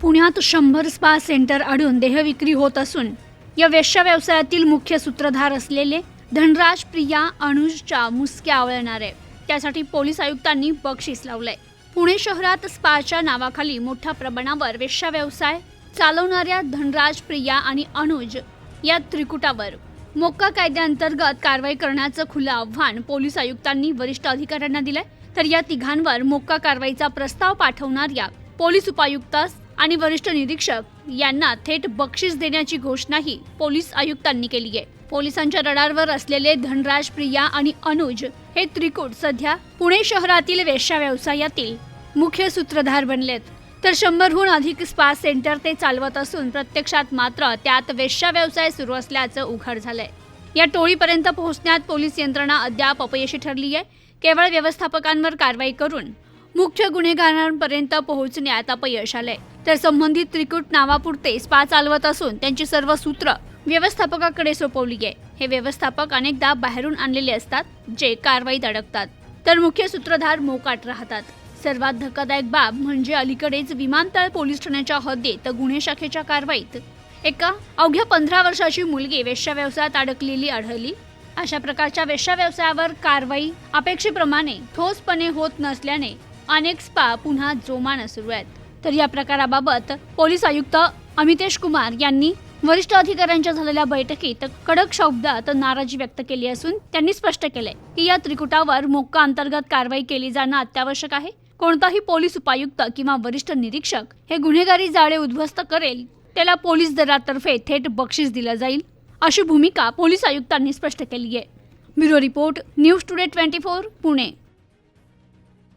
पुण्यात शंभर spa centre आढळून देहविक्री होत असून या वेश्या व्यवसायातील मुख्य सूत्रधार असलेले धनराज प्रिया अनुजच्या मुसक्या आवळणार. आहे त्यासाठी पोलीस आयुक्तांनी बक्षीस लावलंय. पुणे शहरात स्पाच्या नावाखाली मोठ्या प्रमाणावर वेश्या व्यवसाय चालवणाऱ्या धनराज प्रिया आणि अनुज या त्रिकुटावर मोक्का कायद्याअंतर्गत कारवाई करण्याचं खुलं आव्हान पोलीस आयुक्तांनी वरिष्ठ अधिकाऱ्यांना दिलंय. तर या तिघांवर मोक्का कारवाईचा प्रस्ताव पाठवणाऱ्या पोलीस उपायुक्तास आणि वरिष्ठ निरीक्षक यांना थेट बक्षीस देण्याची घोषणाही पोलीस आयुक्तांनी केली आहे. पोलिसांच्या रडारवर असलेले धनराज प्रिया आणि अनुज हे त्रिकूट सध्या पुणे शहरातील वेश्या व्यवसायातील मुख्य सूत्रधार बनलेत. तर शंभरहून अधिक स्पा सेंटर ते चालवत असून प्रत्यक्षात मात्र त्यात वेश्या व्यवसाय सुरू असल्याचं उघड झालंय. या टोळीपर्यंत पोहोचण्यात पोलीस यंत्रणा अद्याप अपयशी ठरली आहे केवळ व्यवस्थापकांवर कारवाई करून मुख्य गुन्हेगारांपर्यंत पोहोचण्यात अपयश आले तर संबंधित त्रिकूट नावापुरते स्पा चालवत असून त्यांची सर्व सूत्र व्यवस्थापकाकडे सोपवली आहे हे व्यवस्थापक अनेकदा बाहेरून आणलेले असतात जे कारवाईत अडकतात तर मुख्य सूत्रधार मोकाट राहतात. सर्वात धक्कादायक बाब म्हणजे अलीकडेच विमानतळ पोलीस ठाण्याच्या हद्दीत गुन्हे शाखेच्या कारवाईत. एका अवघ्या पंधरा वर्षाची मुलगी वेश्या व्यवसायात अडकलेली आढळली. अशा प्रकारच्या वेश्या व्यवसायावर कारवाई अपेक्षेप्रमाणे ठोसपणे होत नसल्याने अनेक स्पा पुन्हा जोमानं सुरू आहेत. तर या प्रकाराबाबत पोलीस आयुक्त अमितेश कुमार यांनी वरिष्ठ अधिकाऱ्यांच्या झालेल्या बैठकीत कडक शब्दात नाराजी व्यक्त केली असून त्यांनी स्पष्ट केले की या त्रिकुटावर मोक्का अंतर्गत कारवाई केली जाणं अत्यावश्यक आहे. कोणताही पोलीस उपायुक्त किंवा वरिष्ठ निरीक्षक हे गुन्हेगारी जाळे उद्ध्वस्त करेल त्याला पोलीस दलातर्फे थेट बक्षीस दिलं जाईल अशी भूमिका पोलीस आयुक्तांनी स्पष्ट केली आहे bureau report news today twenty four Pune.